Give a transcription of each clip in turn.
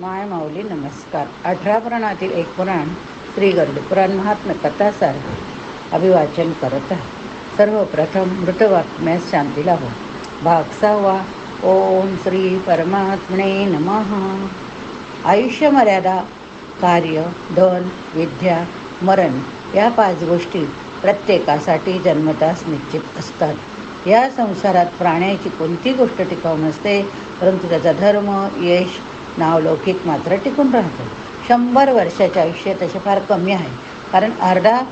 माय माऊली नमस्कार. अठरा पुराणातील एक पुराण श्री पुराण महात्म्य कथासार अभिवाचन करत आहे. सर्वप्रथम मृतवात्म्यास शांती लाभो. भाग सहावा ओम श्री परमात्मने नमः. आयुष्य मर्यादा कार्य धन विद्या मरण या पाच गोष्टी प्रत्येकासाठी जन्मतास निश्चित असतात. या संसारात प्राण्याची कोणती गोष्ट टिकाऊ नसते परंतु त्याचा धर्म यश नावलौकिक मात्र टिकून राहतो. शंभर वर्षाचे आयुष्य तसे फार कमी आहे. कारण अर्धा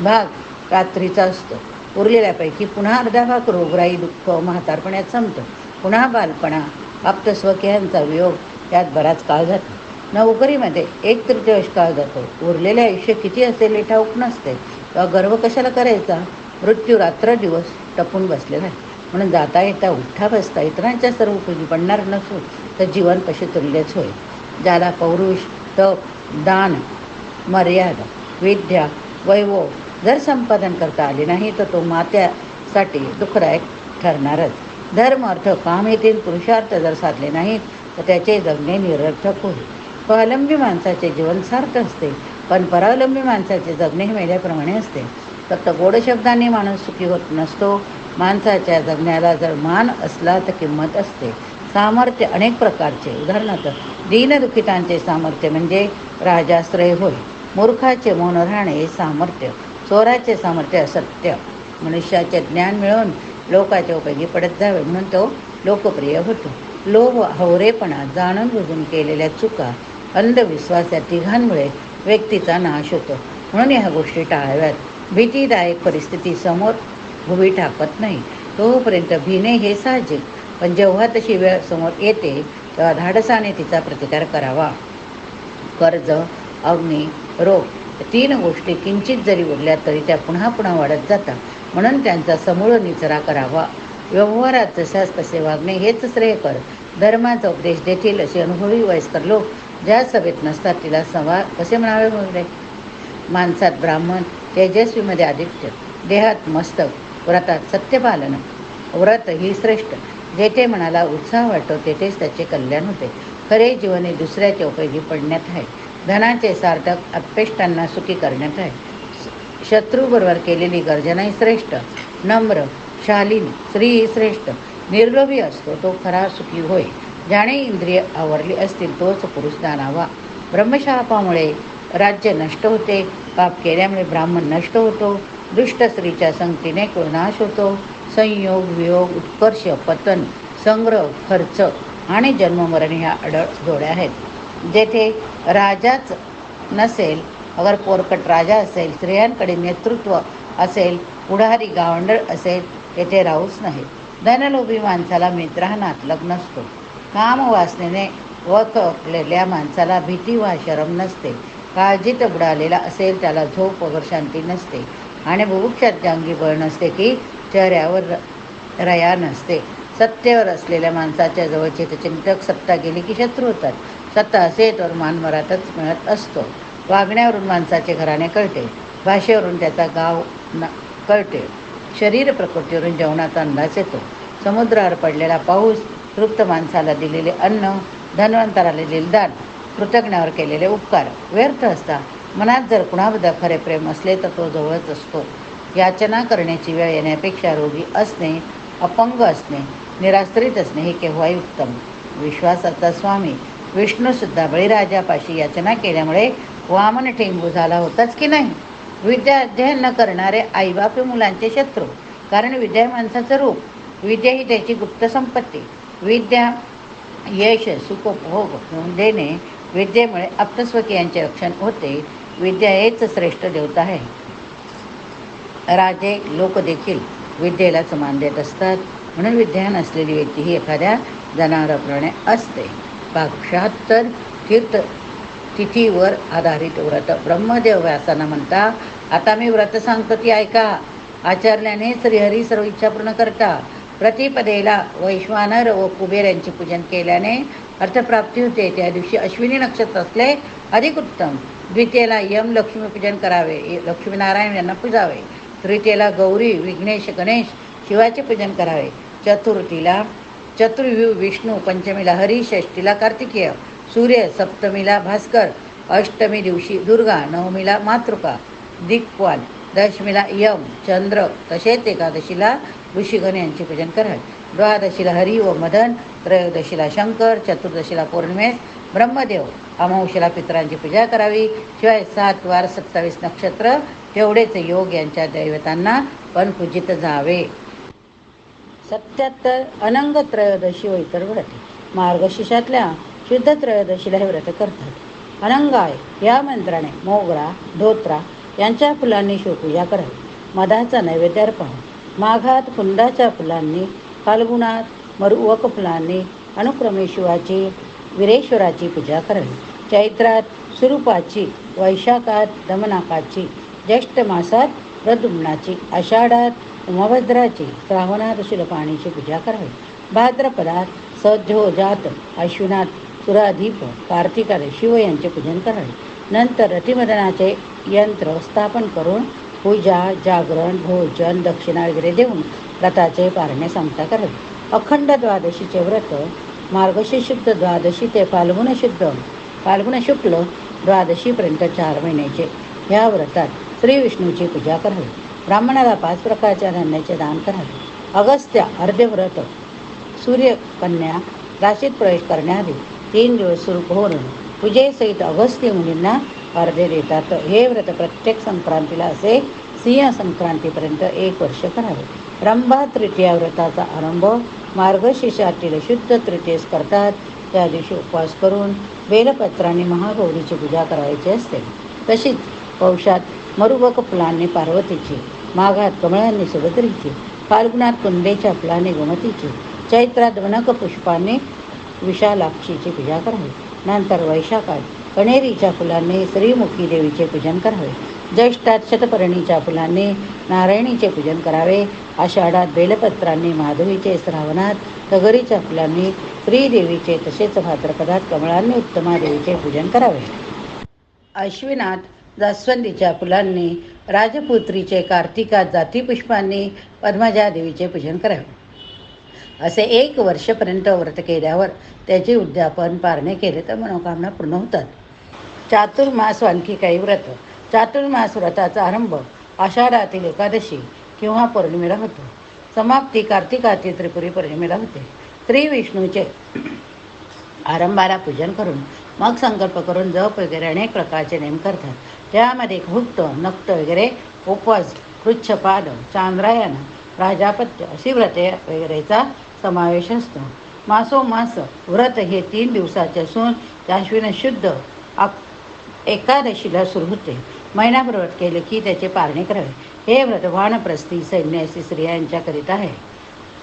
भाग रात्रीचा असतो. उरलेल्यापैकी पुन्हा अर्धा भाग रोगराई दुःख म्हातारपणात संपतो. पुन्हा बालपणा आप्तस्वकीयांचा वियोग यात बराच काळ जातो. नोकरीमध्ये एक तृतीयांश काळ जातो. उरलेले आयुष्य किती असेल हे ठाऊक नसते. तेव्हा गर्व कशाला करायचा? मृत्यू रात्र दिवस टपून बसलेला आहे. म्हणून जाता येता उठ्ठा बसता इतरांच्या सर्व उपयोगी पडणार नसून तर जीवन कसे तुल्यच होय ज्याला पौरुष तप दान मर्यादा विद्या वैभव जर संपादन करता आले नाही तर तो मात्यासाठी दुःखदायक ठरणारच. धर्म अर्थ काम येथील पुरुषार्थ जर साधले नाहीत तर त्याचे जगणे निरर्थक होईल. स्वावलंबी माणसाचे जीवन सार्थ असते पण परावलंबी माणसाचे जगणे हे मेल्याप्रमाणे असते. फक्त गोड शब्दांनी माणूस सुखी होत नसतो माणसाच्या जगण्याला जर मान असला तर किंमत असते. सामर्थ्य अनेक प्रकारचे. उदाहरणार्थ दीनदुखितांचे सामर्थ्य म्हणजे राजाश्रय होय. मूर्खाचे मौन राहणे हे सामर्थ्य. चोराचे सामर्थ्य असत्य. मनुष्याचे ज्ञान मिळवून लोकाच्या उपयोगी पडत जावे म्हणून तो लोकप्रिय होतो. लोभ हवरेपणा जाणून बुजून केलेल्या चुका अंधविश्वास या तिघांमुळे व्यक्तीचा नाश होतो. म्हणून ह्या गोष्टी टाळाव्यात. भीतीदायक परिस्थिती समोर भूमी टाकत नाही. तोपर्यंत भिणे हे साहजिक पण जेव्हा तशी वेळ समोर येते तेव्हा धाडसाने तिचा प्रतिकार करावा. कर्ज अग्नी रोग तीन गोष्टी किंचित जरी उरल्या तरी त्या पुन्हा पुन्हा वाढत जातात. म्हणून त्यांचा समूळ निचरा करावा. व्यवहारात जशास तसे वागणे हेच श्रेय कर. धर्माचा उपदेश देतील असे अनुभवी वयस्कर लोक ज्या सभेत नसतात तिला संवाद कसे म्हणावे म्हणले माणसात ब्राह्मण तेजस्वीमध्ये आदित्य देहात मस्तक व्रतात सत्यपालन. व्रत ही श्रेष्ठ. जेथे मनाला उत्साह वाटतो तेथेच त्याचे कल्याण होते. खरे जीवन हे दुसऱ्याच्या उपयोगी पडण्यात आहे धनाचे सार्थक अपेष्टांना सुखी करण्यात आहे शत्रूबरोबर केलेली गर्जनाही श्रेष्ठ. नम्र शालीन स्त्री ही श्रेष्ठ. निर्लोभी असतो तो खरा सुखी होय. ज्याने इंद्रिय आवरली असतील तोच पुरुष दानावा. ब्रह्मशापामुळे राज्य नष्ट होते. पाप केल्यामुळे ब्राह्मण नष्ट होतो. दुष्ट स्त्रीच्या संगतीने कुळनाश होतो. संयोग वियोग उत्कर्ष पतन संग्रह खर्च आणि जन्ममरण ह्या अडळ जोड्या आहेत. जेथे राजाच नसेल अगर पोरकट राजा असेल स्त्रियांकडे नेतृत्व असेल पुढारी गावंडळ असेल तेथे राहूच नाही. धनलोभी माणसाला मित्रांनात लग्न नसतो कामवासनेने वकलेल्या माणसाला भीती वा शरम नसते. काळजीत बुडालेला असेल त्याला झोप वगैरे शांती नसते. आणि बुभुक्षात जांगी बळ नसते की चेहऱ्यावर रया नसते. सत्तेवर असलेल्या माणसाच्या जवळचे चिंतक सत्ता गेली की शत्रू होतात. सत्ता असेतवर मान मरातच मिळत असतो. वागण्यावरून माणसाचे घराणे कळते. भाषेवरून त्याचा गाव न कळते. शरीर प्रकृतीवरून जेवणाचा अंदाज येतो. समुद्रावर पडलेला पाऊस तृप्त माणसाला दिलेले अन्न धन्वंतराला दिलेले दान कृतज्ञावर केलेले उपकार व्यर्थ असता. मनात जर कुणाबद्दल खरे प्रेम असले तर तो जवळच असतो. याचना करण्याची वेळ येण्यापेक्षा रोगी असणे अपंग असणे निराश्रित असणे हे केव्हाही उत्तम. विश्वासाचा स्वामी विष्णूसुद्धा बळीराजापाशी याचना केल्यामुळे वामन ठेंगू झाला होताच की नाही? विद्या अध्ययन न करणारे आईबापे मुलांचे शत्रू कारण विद्या माणसाचं रूप. विद्या ही त्याची गुप्त संपत्ती. विद्या यश सुखोपभोग देणे विद्येमुळे आप्तस्वकीयांचे रक्षण होते. विद्या हेच श्रेष्ठ देवता आहे. राजे लोक देखील विद्येलाच मान देत असतात. म्हणून विद्या नसलेली व्यक्ती ही एखाद्या जनावराप्रमाणे असते. पाक्षात्तर तीर्थ तिथीवर आधारित व्रत ब्रह्मदेव व्यासांना म्हणता आता मी व्रत सांगतो ती ऐका. आचरल्याने श्रीहरी सर्व इच्छा पूर्ण करता. प्रतिपदेला वैश्वानर व कुबेर यांचे पूजन केल्याने अर्थप्राप्ती होते. त्या दिवशी अश्विनी नक्षत्र असले अधिक उत्तम. द्वितीयेला यम लक्ष्मीपूजन करावे. लक्ष्मीनारायण यांना पूजावे. तृतीयेला गौरी विघ्नेश गणेश शिवाचे पूजन करावे. चतुर्थीला चतुर्व्यू विष्णू पंचमीला हरी षष्टीला कार्तिकेय सूर्य सप्तमीला भास्कर अष्टमी दिवशी दुर्गा नवमीला मातृका दिक्पाल दशमीला यम चंद्र तसेच एकादशीला ऋषिगण यांचे पूजन करावे. द्वादशीला हरी व मदन त्रयोदशीला शंकर चतुर्दशीला पौर्णिमेस ब्रह्मदेव. अमावशीला पितरांची पूजा करावी. शिवाय सात वार सत्तावीस नक्षत्र तेवढेच योग यांच्या दैवतांना पण पूजित जावे. सत्याहत्तर अनंग त्रयोदशी व इतर व्रते मार्गशीर्षातल्या शुद्ध त्रयोदशीला हे व्रत करतात. अनंगाय या मंत्राने मोगरा धोत्रा यांच्या फुलांनी शिवपूजा करावी. मधाचा नैवेद्य अर्पण. माघात कुंदाच्या फुलांनी फाल्गुणात मरुवक फुलांनी अनुक्रमे शिवाची वीरेश्वराची पूजा करावी चैत्रात सुरूपाची वैशाखात दमनाकाची ज्येष्ठ मासात प्रदुम्नाची आषाढात उमाभद्राची श्रावणात शिलपाणीची पूजा करावी भाद्रपदात सध्योजात अश्विनात सुराधीप कार्तिकात शिव यांचे पूजन करावे नंतर रतिमदनाचे यंत्र स्थापन करून पूजा जागरण भोजन दक्षिणा वगैरे देऊन व्रताचे पारणे सांगता करावे अखंड द्वादशीचे व्रत मार्गशीर्ष शुद्ध द्वादशी ते फाल्गुन शुद्ध. फाल्गुन शुक्ल द्वादशीपर्यंत चार महिन्याचे. ह्या व्रतात श्री विष्णूची पूजा करावी. ब्राह्मणाला पाच प्रकारच्या धान्याचे दान करावे. अगस्त्या अर्धव्रत सूर्यकन्या राशीत प्रवेश करण्याआधी तीन दिवस सुरू होऊन पूजेसहित अगस्त्य मुलींना अर्धे देतात. हे व्रत प्रत्येक संक्रांतीला असे सिंह संक्रांतीपर्यंत एक वर्ष करावे. रंभा तृतीया व्रताचा आरंभ मार्गशीर्षातील शुद्ध तृतीयस करतात. त्या दिवशी उपवास करून बेलपत्राने महागौरीची पूजा करायची असते. तशीच पौषात मरुबक फुलांनी पार्वतीची माघात कमळांनी सुभद्रीची फाल्गुणात कुंदेच्या फुलाने गोमतीची चैत्रात वनक पुष्पाने विशालाक्षीची पूजा करावी. नंतर वैशाखात कणेरीच्या फुलांनी श्रीमुखी देवीचे पूजन करावे. ज्येष्ठात शतपर्णीच्या फुलांनी नारायणीचे पूजन करावे. आषाढात बेलपत्रांनी माधवीचे श्रावणात तगरीच्या फुलांनी श्रीदेवीचे तसेच भाद्रपदात कमळांनी उत्तमा देवीचे पूजन करावे. अश्विनात जास्वंदीच्या फुलांनी राजपुत्रीचे कार्तिकात जातीपुष्पांनी पद्मजा देवीचे पूजन करावे. असे एक वर्षपर्यंत व्रत केल्यावर त्याचे उद्यापन पारणे केले तर मनोकामना पूर्ण होतात. चातुर्मास आणखी काही व्रत चातुर्मास व्रताचा आरंभ आषाढातील एकादशी किंवा पौर्णिमेला होतो. समाप्ती कार्तिकातील त्रिपुरी पौर्णिमेला होते. त्रिविष्णूचे आरंभाला पूजन करून मग संकल्प करून जप वगैरे अनेक प्रकारचे नेम करतात. त्यामध्ये हुक्त नक्त वगैरे उपवास कृच्छपाद चांद्रायण प्राजापत्य अशी व्रते वगैरेचा समावेश असतो. मासोमास व्रत हे तीन दिवसाचे असून त्याश्विन शुद्ध एकादशीला सुरू होते. महिनाभर व्रत केले की त्याचे पारणे करावे. हे व्रत वानप्रस्थी सैन्यासी स्त्रियांच्याकरिता आहे.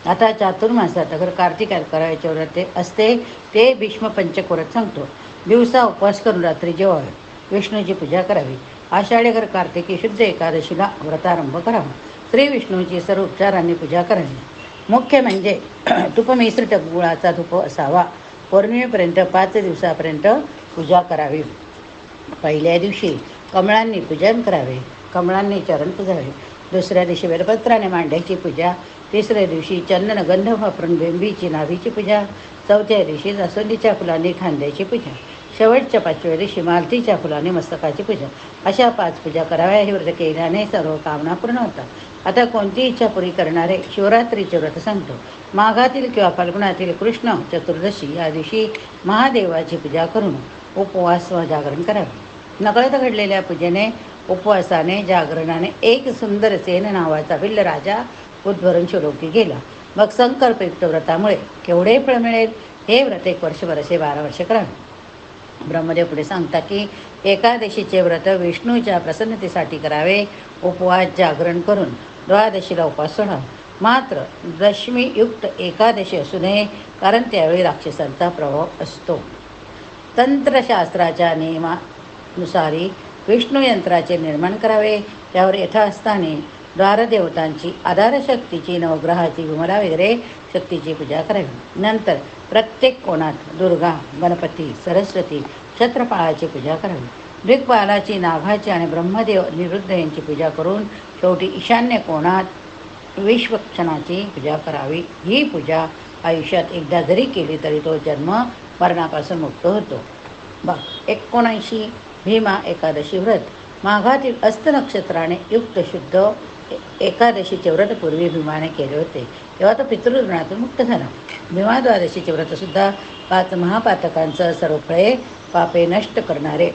आता चातुर्मासात अगर कार्तिकात करायचे व्रत ते असते ते भीष्म पंचकोरत सांगतो. दिवसा उपवास करून रात्री जेवावे. विष्णूची पूजा करावी. आषाढी घर कार्तिकी शुद्ध एकादशीला व्रतारंभ करावा. श्री विष्णूची सर्व उपचारांनी पूजा करावी. मुख्य म्हणजे तुपमिश्रित गुळाचा धूप असावा. पौर्णिमेपर्यंत पाच दिवसापर्यंत पूजा करावी. पहिल्या दिवशी कमळांनी पूजन करावे कमळांनी चरण पुजावे. दुसऱ्या दिवशी बेलपत्राने मांड्याची पूजा तिसऱ्या दिवशी चंदन गंध वापरून बेंबीची नाभीची पूजा चौथ्या दिवशी जास्वंदीच्या फुलांनी खांद्याची पूजा शेवटच्या पाचव्या दिवशी मालतीच्या फुलाने मस्तकाची पूजा. अशा पाच पूजा कराव्या हे व्रत केल्याने सर्व कामना पूर्ण होतात. आता कोणती इच्छा पुरी करणारे शिवरात्रीचे व्रत सांगतो. माघातील किंवा फाल्गुणातील कृष्ण चतुर्दशी या दिवशी महादेवाची पूजा करून उपवास व जागरण करावे नकळत घडलेल्या पूजेने उपवासाने जागरणाने एक सुंदर सेन नावाचा भिल्ल राजा उद्भरून शिरोकी गेला. मग संकल्पयुक्त व्रतामुळे केवढे फळ मिळेल? हे व्रत एक वर्षभर असे बारा वर्ष करावे ब्रह्मदेव पुढे सांगता की एकादशीचे व्रत विष्णूच्या प्रसन्नतेसाठी करावे. उपवास जागरण करून द्वादशीला उपवास सोडावा मात्र दशमीयुक्त एकादशी असू नये कारण त्यावेळी राक्षसांचा प्रभाव असतो. तंत्रशास्त्राच्या नियमानुसारी विष्णू यंत्राचे निर्माण करावे. त्यावर यथास्थाने द्वारदेवतांची आधारशक्तीची नवग्रहाची विमला वगैरे शक्तीची पूजा करावी. नंतर प्रत्येक कोणात दुर्गा गणपती सरस्वती छत्रपाळाची पूजा करावी. दिग्पालाची नाभाची आणि ब्रह्मदेव निरुद्ध यांची पूजा करून शेवटी ईशान्य कोणात विश्वक्षणाची पूजा करावी. ही पूजा आयुष्यात एकदा जरी केली तरी तो जन्म मरणापासून मुक्त होतो. बघ एकोणऐंशी भीमा एकादशी व्रत. माघातील अस्त नक्षत्राने युक्त शुद्ध एकादशीचे व्रत पूर्वी भीमाने केले होते. तेव्हा तो पितृऋणातून मुक्त झाला. भीमा द्वादशीचे व्रतसुद्धा पाच महापातकांचं सर्व फळे पापे नष्ट करणारे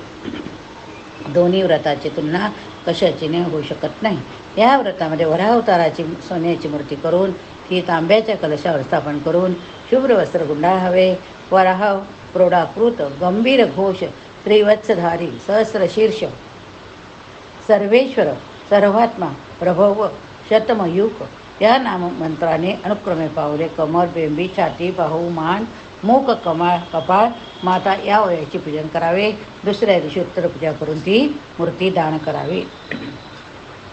दोन्ही व्रताची तुलना कशाचीने होऊ शकत नाही. या व्रतामध्ये वरावताराची सोन्याची मूर्ती करून ती तांब्याच्या कलशावर स्थापन करून शुभ्र वस्त्र गुंडाळावे वराह प्रौढाकृत गंभीर घोष त्रिवत्सधारी सहस्रशीर्ष सर्वेश्वर सर्वात्मा प्रभव शतमयुक या मंत्राने अनुक्रमे पावले कमर बेंबी छाती बाहू मान मूक कमाळ कपाळ माता या वयाची पूजन करावे. दुसऱ्या दिवशी उत्तर पूजा करून ती मूर्ती दान करावी.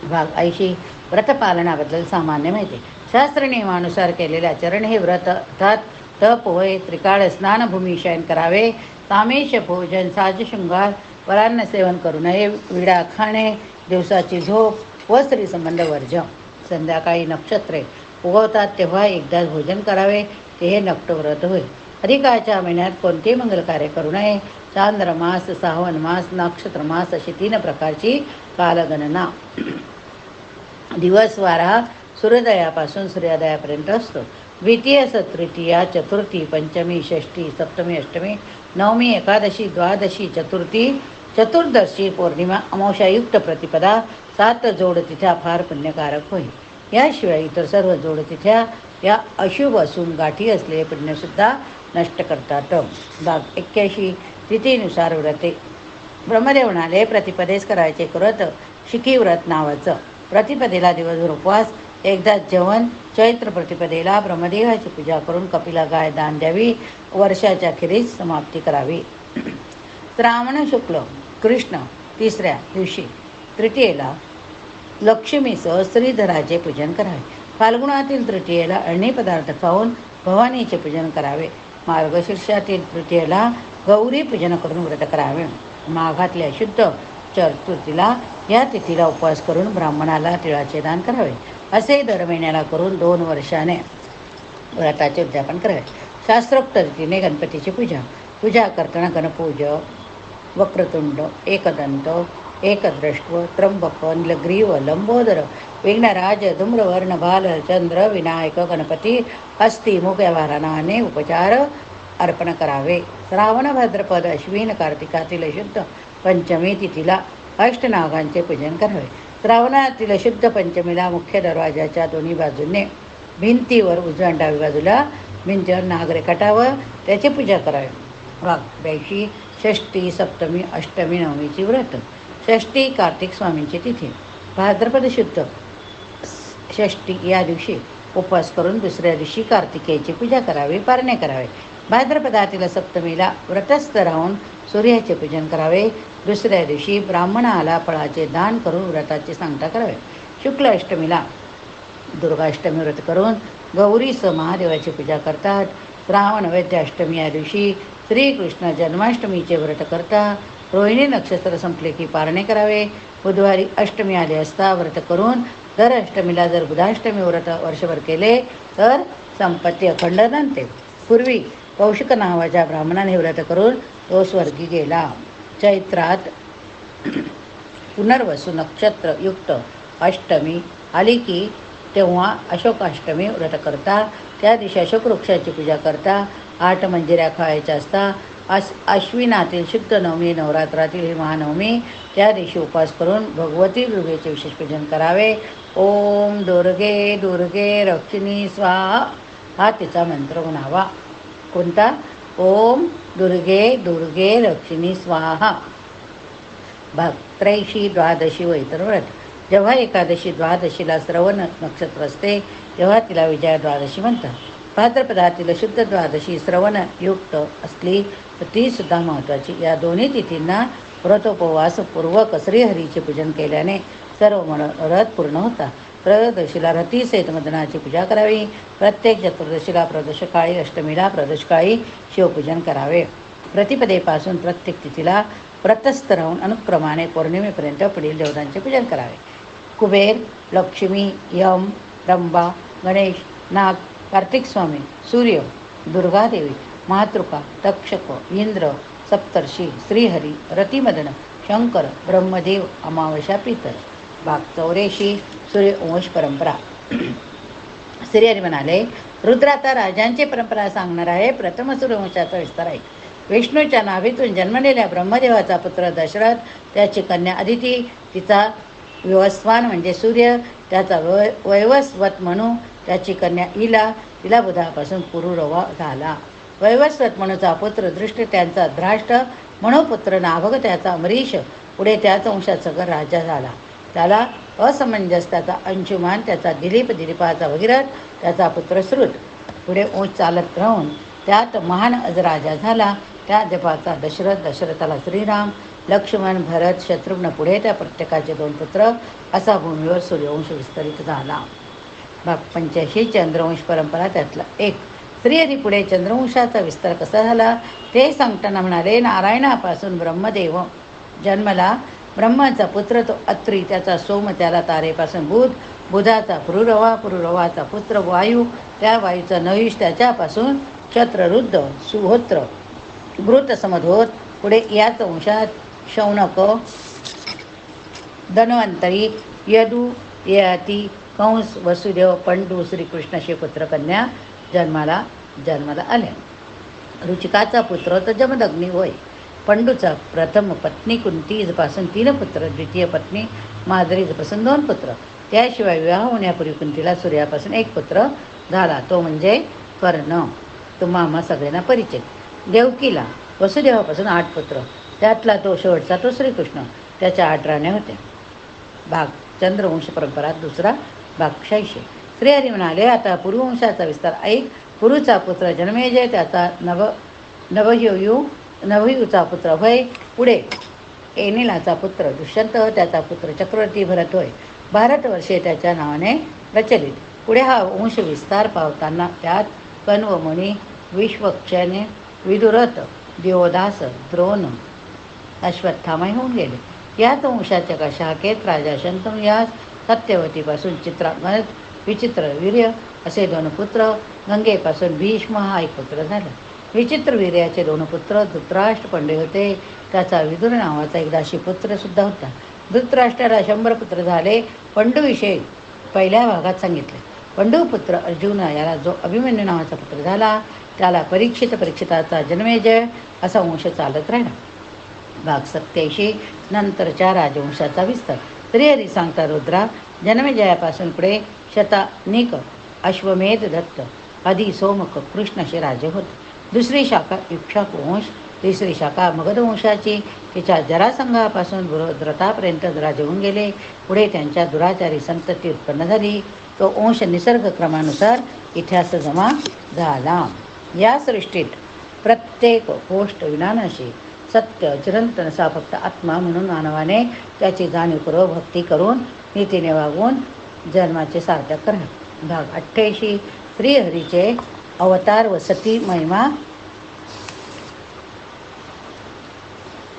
भाग ऐशी. व्रतपालनाबद्दल सामान्य माहिती. शास्त्र नियमानुसार केलेले आचरण हे व्रत अर्थात तप वय त्रिकाळ स्नानभूमी शयन करावे तामेश भोजन साज शृंगार वरान्न सेवन करू नये विडा खाणे दिवसाची झोप व स्त्री संबंध वर्ज संध्याकाळी नक्षत्रे उगवतात तेव्हा एकदाच भोजन करावे ते हे नक्टव्रत होय. अधिकाच्या महिन्यात कोणतेही मंगल कार्य करू नये चांद्रमास सावन मास नक्षत्र मास अशी तीन प्रकारची कालगणना. दिवस वारा सूर्योदयापासून सूर्योदयापर्यंत असतो. द्वितीय तृतीया चतुर्थी पंचमी षष्ठी सप्तमी अष्टमी नवमी एकादशी द्वादशी चतुर्थी चतुर्दशी पौर्णिमा अमावशायुक्त प्रतिपदा सात जोड तिथ्या फार पुण्यकारक होईल. याशिवाय इतर सर्व जोड तिथ्या या अशुभ असून गाठी असलेले पुण्यसुद्धा नष्ट करतात भाग एक्क्याऐंशी तिथीनुसार व्रते. ब्रह्मदेव म्हणाले प्रतिपदेस करायचे एक व्रत शिखी व्रत नावाचं. प्रतिपदेला दिवसभर उपवास एकदा जेवण चैत्र प्रतिपदेला ब्रह्मदेवाची पूजा करून कपिला गाय दान द्यावी. वर्षाच्या अखेरीस समाप्ती करावी. श्रावण शुक्ल कृष्ण तिसऱ्या दिवशी तृतीयेला लक्ष्मीसह श्रीधराचे पूजन करावे. फाल्गुणातील तृतीयेला अळणी पदार्थ खाऊन भवानीचे पूजन करावे. मार्गशीर्षातील तृतीयेला गौरी पूजन करून व्रत करावे. माघातल्या शुद्ध चतुर्थीला या तिथीला उपवास करून ब्राह्मणाला तिळाचे दान करावे. असे दर महिन्याला करून दोन वर्षाने व्रताचे उद्यापन करावे शास्त्रोक्त रीतीने गणपतीची पूजा. पूजा करताना गणपूज वक्रतुंड एकदंत एकदृष्टव त्र्यंबक निलग्रीव लंबोदर विघ्नराज धूम्रवर्ण बाल चंद्र विनायक गणपती हस्तिमुख या वाहनाने उपचार अर्पण करावे. श्रावण भाद्रपद अश्विन कार्तिकातील शुद्ध पंचमी तिथीला अष्टनागांचे पूजन करावे. श्रावणातील शुद्ध पंचमीला मुख्य दरवाजाच्या दोन्ही बाजूने भिंतीवर उजव्या डावी बाजूला भिंतीवर नागरे रेखाटावं त्याची पूजा करावी. वाघ ब्याऐंशी षष्टी सप्तमी अष्टमी नवमीची व्रत. षष्टी कार्तिक स्वामींची तिथी. भाद्रपद शुद्ध षष्टी या दिवशी उपवास करून दुसऱ्या दिवशी कार्तिकेयची पूजा करावी पारणे करावे. भाद्रपदातील सप्तमीला व्रतस्थ राहून सूर्याचे पूजन करावे. दुसऱ्या दिवशी ब्राह्मणाला फळाचे दान करून व्रताची सांगता करावे. शुक्ल अष्टमीला दुर्गाष्टमी व्रत करून गौरीसह महादेवाची पूजा करतात. श्रावण वैद्य अष्टमी या दिवशी श्रीकृष्ण जन्माष्टमीचे व्रत करता रोहिणी नक्षत्र संपले की पारणे करावे. बुधवारी अष्टमी आले असता व्रत करून दर अष्टमीला जर बुधाष्टमी व्रत वर्षभर केले तर संपत्ती अखंड नांदते पूर्वी कौशिक नावाच्या ब्राह्मणाने व्रत करून तो स्वर्गी गेला. चैत्रात पुनर्वसू नक्षत्र युक्त अष्टमी आली की तेव्हा अशोकाष्टमी व्रत करता. त्या दिवशी अशोक वृक्षाची पूजा करता. आठ मंजिऱ्या खायच्या असता. अस अश्विनातील शुद्ध नवमी नवरात्रातील ही महानवमी. त्या दिवशी उपवास करून भगवती दुर्गेचे विशेष पूजन करावे. ओम दुर्गे दुर्गे रक्षिणी स्वाहा. हा तिचा मंत्र म्हणावा. कोणता? ओम दुर्गे दुर्गे लक्ष्मी स्वाहा. भाग त्रैशी द्वादशी व इतर व्रत. जेव्हा एकादशी द्वादशीला श्रवण नक्षत्र असते तेव्हा तिला विजया द्वादशी म्हणतात. भाद्रपदातील शुद्ध द्वादशी श्रवण युक्त असली तर ती सुद्धा महत्त्वाची या दोन्ही तिथींना व्रतोपवासपूर्वक श्रीहरीचे पूजन केल्याने सर्व मनोरथ पूर्ण होता त्रयोदशीला रतीसहित मदनाची पूजा करावी. प्रत्येक चतुर्दशीला प्रदोषकाळी अष्टमीला प्रदोषकाळी शिवपूजन करावे. प्रतिपदेपासून प्रत्येक तिथीला व्रतस्थ राहून अनुक्रमाने पौर्णिमेपर्यंत पुढील देवतांचे पूजन करावे. कुबेर लक्ष्मी यम रंबा गणेश नाग कार्तिक स्वामी सूर्य दुर्गादेवी मातृका तक्षक इंद्र सप्तर्षी श्रीहरी रतिमदन शंकर ब्रह्मदेव अमावस्या पितर. भाग चौऱ्याऐंशी सूर्यवंश परंपरा. श्रीहरी म्हणाले रुद्र आता राजांची परंपरा सांगणार आहे प्रथम सूर्यवंशाचा विस्तार आहे. विष्णूच्या नाभीतून जन्मलेल्या ब्रह्मदेवाचा पुत्र दशरथ त्याची कन्या अदिती तिचा विवस्वान म्हणजे सूर्य त्याचा वै वैवस्वत म्हणू त्याची कन्या इला तिला बुधापासून पुरुरवा झाला. वैवस्वत म्हणूचा पुत्र दृष्ट त्यांचा द्राष्ट मनोपुत्र नाभग त्याचा अमरीश पुढे त्याच वंशाचा राजा झाला. त्याला असमंजस त्याचा अंशुमान त्याचा दिलीप दिलीपाचा भगीरथ त्याचा पुत्र श्रुत. पुढे ऊंच चालत राहून त्यात महान अजराजा झाला. त्या जपाचा दशरथ दशरथाला श्रीराम लक्ष्मण भरत शत्रुघ्न पुढे त्या प्रत्येकाचे दोन पुत्र असा भूमीवर सूर्यवंश विस्तरित झाला. भाग पंच्याऐंशी चंद्रवंश परंपरा त्यातला एक. श्रीहरी पुढे चंद्रवंशाचा विस्तार कसा झाला? ते सांगताना म्हणाले नारायणापासून ब्रह्मदेव जन्मला ब्रह्माचा पुत्र तो अत्री त्याचा सोम त्याला तारेपासून बुध बुधाचा पुरुरवा पुरुरवाचा पुत्र वायू त्या वायूचा नयुष त्याच्यापासून क्षत्ररुद्ध सुहोत्र. घृत समधोत पुढे याच वंशात शौनक धनवंतरी यदू ययाती कंस वसुदेव पंडू श्रीकृष्णाशी पुत्र कन्या जन्माला जन्माला आल्या. रुचिकाचा पुत्र तर जमदग्नी होय. पंडूचा प्रथम पत्नी कुंतीजपासून तीन पुत्र द्वितीय पत्नी माद्रीजपासून दोन पुत्र. त्याशिवाय विवाह होण्यापूर्वी कुंतीला सूर्यापासून एक पुत्र झाला तो म्हणजे कर्ण. तुम्हा आम्हा सगळ्यांना परिचित. देवकीला वसुदेवापासून आठ पुत्र. त्यातला तो शेवटचा तो श्रीकृष्ण. त्याच्या आठ राण्या होत्या. भाग चंद्रवंश परंपरा दुसरा भाग शैशे. श्रीहरी म्हणाले आता पुरुवंशाचा विस्तार ऐक. पुरुचा पुत्र जन्मेजय त्याचा नव नवयुयू नवयुचा पुत्र भय पुढे. एनिलाचा पुत्र दुष्यंत त्याचा पुत्र चक्रवर्ती भरत होय भारतवर्षे त्याच्या नावाने प्रचलित. पुढे हा वंश विस्तार पावताना त्यात कण्वमुनी विश्वक्षने विदुरथ दिवदास द्रोण अश्वत्थामय होऊन गेले. याच वंशाच्या कशाकेत राजा शंतनू यास सत्यवतीपासून चित्रांगद विचित्र वीर्य असे दोन पुत्र गंगेपासून भीष्म हा एक पुत्र झाला. विचित्र वीर्याचे दोन पुत्र धृतराष्ट्र पंडे होते. त्याचा विदुर नावाचा एक दाशी पुत्रसुद्धा होता. धृतराष्ट्राला शंभर पुत्र झाले. पंडूविषयी पहिल्या भागात सांगितले. पंडू पुत्र अर्जुन याला जो अभिमन्यू नावाचा पुत्र झाला त्याला परीक्षित परीक्षिताचा जन्मेजय असा वंश चालत राहिला. भाग सत्याऐंशी नंतरच्या राजवंशाचा विस्तार. श्रीहरी सांगता रुद्रा जन्मेजयापासून पुढे शतानिक अश्वमेध दत्त आदी सोमक कृष्ण असे राजे होते. दुसरी शाखा इक्षक वंश तिसरी शाखा मगधवंशाची तिच्या जरासंघापासून द्रतापर्यंत राज होऊन गेले. पुढे त्यांच्या दुराचारी संतती उत्पन्न झाली. तो वंश निसर्ग क्रमानुसार इतिहास जमा झाला. या सृष्टीत प्रत्येक गोष्ट विनानाशी सत्य चिरंतन असा फक्त आत्मा म्हणून मानवाने त्याची जाणीवपूर्वक भक्ती करून नीतीने वागवून जन्माचे सार्थक करा भाग अठ्ठ्याऐंशी श्रीहरीचे अवतार वसती महिमा.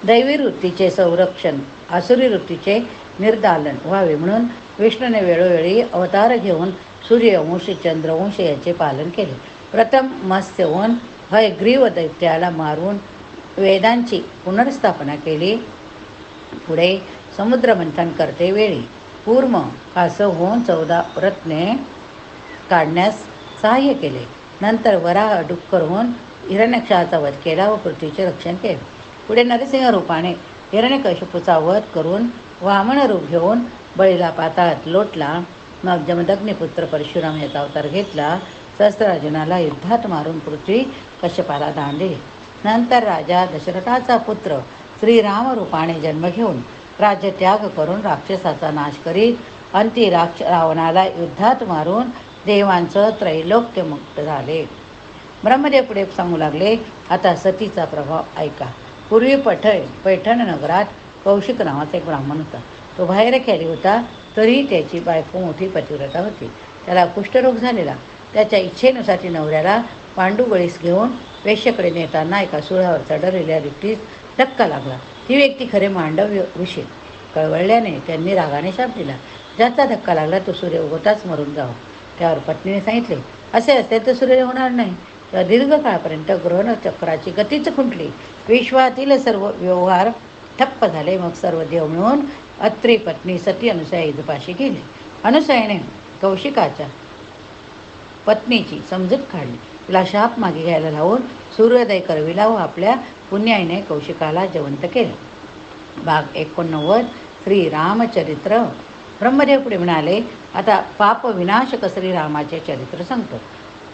दैवी वृत्तीचे संरक्षण आसुरी वृत्तीचे निर्दालन व्हावे म्हणून विष्णूने वेळोवेळी अवतार घेऊन सूर्यवंश चंद्रवंश याचे पालन केले. प्रथम मत्स्यवन हयग्रीव दैत्याला मारून वेदांची पुनर्स्थापना केली. पुढे समुद्रमंथन करते वेळी कूर्म कासव होऊन चौदा रत्ने काढण्यास सहाय्य केले. नंतर वरा डुक्कर होऊन हिरण्यक्षाचा वध केला व पृथ्वीचे रक्षण केले. पुढे नरसिंह रूपाने हिरण्यकशिपूचा वध करून वामन रूप घेऊन बळीला पाताळात लोटला. मग जमदग्निपुत्र परशुराम याचा अवतार घेतला. सहस्त्रार्जुनाला युद्धात मारून पृथ्वी कश्यपाला दान दिली नंतर राजा दशरथाचा पुत्र श्रीराम रूपाने जन्म घेऊन राज्य त्याग करून राक्षसाचा नाश करीत अंती राक्ष रावणाला युद्धात मारून देवांचं त्रैलोक्य मुक्त झाले. ब्रह्मदेव पुढे सांगू लागले आता सतीचा प्रभाव ऐका. पूर्वी पठय पैठण नगरात कौशिक नावाचा एक ब्राह्मण होता. तो बाहेर खेळी होता तरीही त्याची बायको मोठी पतिव्रता होती. त्याला कुष्ठरोग झालेला. त्याच्या इच्छेनुसार ती नवऱ्याला पांडुगळीस घेऊन वेश्यकडे नेताना एका सुळावर चढवलेल्या रिक्तीस धक्का लागला. ही व्यक्ती खरे मांडव ऋषी. कळवळल्याने त्यांनी रागाने शाप दिला. ज्याचा धक्का लागला तो सूर्य उगवताच मरून जावा. त्यावर पत्नीने सांगितले असे असते तर सूर्य होणार नाही. तर दीर्घकाळापर्यंत ग्रहणचक्राची गतीच खुंटली. विश्वातील सर्व व्यवहार ठप्प झाले. मग सर्व देव मिळून अत्री पत्नी सती अनुसया इजपाशी गेले. अनुसयाने कौशिकाच्या पत्नीची समजूत काढली. तिला शाप मागे घ्यायला लावून सूर्योदय करविला व आपल्या पुण्याईने कौशिकाला जवंत केले. भाग एकोणनव्वद श्री रामचरित्र ब्रह्मदेव पुढे म्हणाले आता पाप विनाशक श्रीरामाचे चरित्र सांगतो.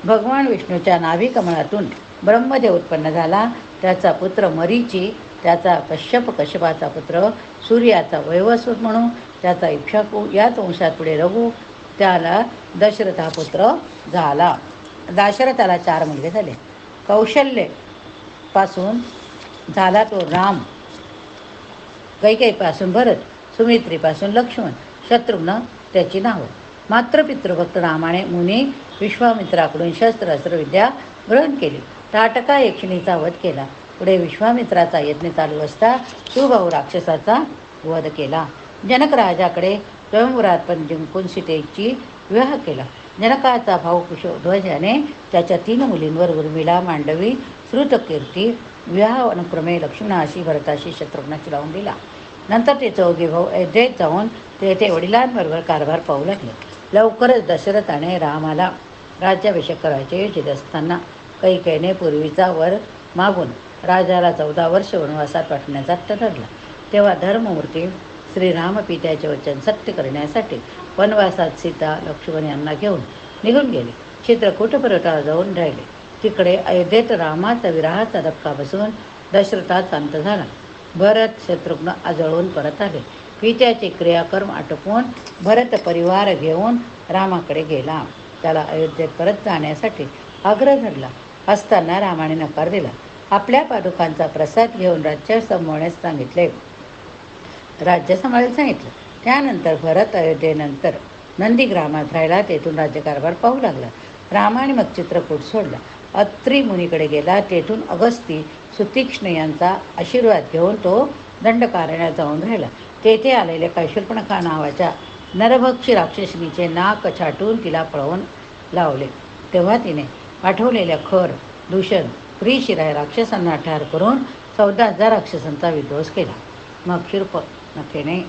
भगवान विष्णूच्या नाभी कमळातून ब्रह्मदेव उत्पन्न झाला. त्याचा पुत्र मरीची त्याचा कश्यप कश्यपाचा पुत्र सूर्याचा वैवस्वत म्हणून त्याचा इक्षाकू याच वंशात पुढे रघु त्याला दशरथ हा पुत्र झाला. दाशरथाला चार मुलगे झाले. कौशल्यपासून झाला तो राम कैकईपासून भरत सुमित्रीपासून लक्ष्मण शत्रुघ्न त्याची नावं. मात्र पितृभक्त रामाने मुनी विश्वामित्राकडून शस्त्रास्त्र विद्या ग्रहण केली. ताटका यक्षिणीचा वध केला. पुढे विश्वामित्राचा यज्ञ चालू असता सुभाऊ राक्षसाचा वध केला. जनक राजाकडे स्वयंवरात पण जिंकून सीतेची विवाह केला. जनकाचा भाऊ कुशध्वजाने त्याच्या तीन मुलींवर उर्मिला मांडवी श्रुतकीर्ती विवाह अनुक्रमे लक्ष्मणाशी भरताशी शत्रुघ्नाशी लावून दिला. नंतर ते चौघे भाऊ अयोध्येत जाऊन तेथे वडिलांबरोबर कारभार पाहू लागले. लवकरच दशरथाने रामाला राज्याभिषेक करायचे योजित असताना कैकेने पूर्वीचा वर मागून राजाला चौदा वर्ष वनवासात पाठवण्याचा ठरला तेव्हा धर्ममूर्ती श्रीराम पित्याचे वचन सत्य करण्यासाठी वनवासात सीता लक्ष्मण यांना घेऊन निघून गेले. चित्रकूट पर्वताला जाऊन राहिले. तिकडे अयोध्येत रामाचा विराहाचा धक्का बसून दशरथात शांत झाला. भरत शत्रुघ्न आजळून परत आले. पित्याचे क्रियाकर्म आटोपून भरत परिवार घेऊन रामाकडे गेला. त्याला अयोध्येत परत जाण्यासाठी आग्रह धरला. असताना रामाने नकार दिला. आपल्या पादुकांचा प्रसाद घेऊन राज्य सांभाळण्यास सांगितले. राज्य सांभाळायला सांगितलं. त्यानंतर भरत अयोध्येनंतर नंदीग्रामात राहिला. तेथून राज्यकारभार पाहू लागला. रामाने मग चित्रकूट सोडला. अत्री मुनीकडे गेला. तेथून अगस्ती सुतीक्ष्ण यांचा आशीर्वाद घेऊन तो दंडकारण्यात जाऊन राहिला. तेथे आलेल्या कैशल्पणखा नावाच्या नरभक्षी राक्षसिनीचे नाक छाटून तिला पळवून लावले. तेव्हा तिने पाठवलेल्या खर दूषण प्रिशिराय राक्षसांना ठार करून चौदा हजार राक्षसांचा विध्वंस केला. मग शिरप नखेने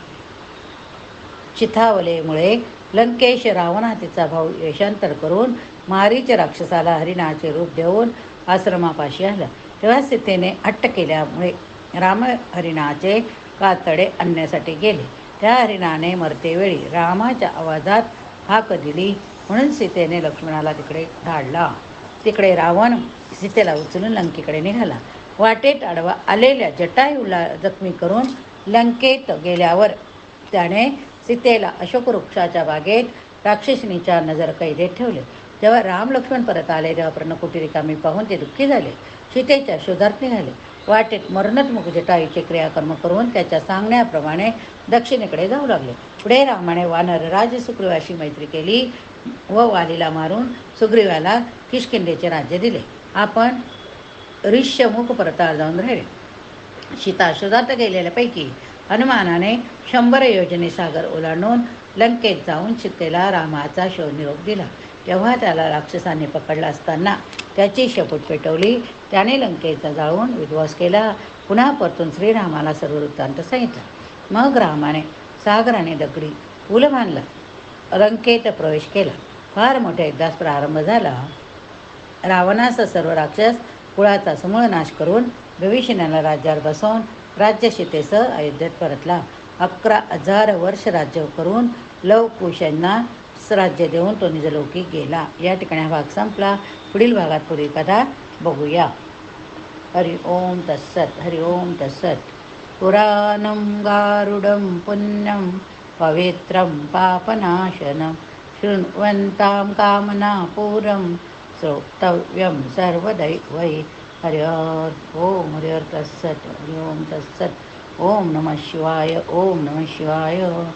चिथावलेमुळे लंकेश रावण हातीचा भाऊ यशांतर करून मारीच राक्षसाला हरिणाचे रूप देऊन आश्रमापाशी आला तेव्हा सीतेने अट्ट केल्यामुळे राम हरिणाचे कातडे आणण्यासाठी गेले. त्या हरिणाने मरतेवेळी रामाच्या आवाजात हाक दिली. म्हणून सीतेने लक्ष्मणाला तिकडे धाडला. तिकडे रावण सीतेला उचलून लंकेकडे निघाला. वाटेत आडवा आलेल्या जटायूला जखमी करून लंकेत गेल्यावर त्याने सीतेला अशोक वृक्षाच्या बागेत राक्षसिनीच्या नजर कैदेत ठेवले. जेव्हा राम लक्ष्मण परत आले तेव्हा पर्णकुटी रिकामी पाहून ते दुःखी झाले. सीतेच्या शोधात निघाले. वाटेत मरणोन्मुख जटायूचे क्रियाकर्म करून त्याच्या सांगण्याप्रमाणे दक्षिणेकडे जाऊ लागले. पुढे रामाने वानर राज सुग्रीवाशी मैत्री केली व वालीला मारून सुग्रीवाला किशकिंदेचे राज्य दिले. आपण ऋष्यमुख परतार जाऊन राहिले. सीता शोधात गेलेल्यापैकी हनुमानाने शंभर योजने सागर ओलांडून लंकेत जाऊन सीतेला रामाचा शोध निरोप दिला. तेव्हा त्याला राक्षसाने पकडला असताना त्याची शपथ पेटवली. त्याने लंकेचा जाळून विध्वंस केला. पुन्हा परतून श्रीरामाला सर्व वृत्तांत सांगितला. मग रामाने सागराने दगडी पूल बांधला. लंकेत प्रवेश केला. फार मोठ्या एकदाच प्रारंभ झाला. रावणाचा सर्व राक्षस कुळाचा समूळ नाश करून भविष्यनाला राज्यावर बसवून राज्यशीतेसह अयोध्येत परतला. अकरा हजार वर्ष राज्य करून लवकुशांना राज्य देऊन तो निजलोकी गेला. या ठिकाणी हा भाग संपला. पुढील भागात पुढील कथा बघूया. हरि ओम तत्सत हरि ओम तत्सत. पुराणं गारुडं पुण्यं पवित्रं पापनाशनं शृण्वन्तां कामनापूरं श्रोतव्यं सर्वदैवै. हरि ओम हरि तत्सत हरि ओम तत्सत. ओम नमः शिवाय ओम नमः शिवाय.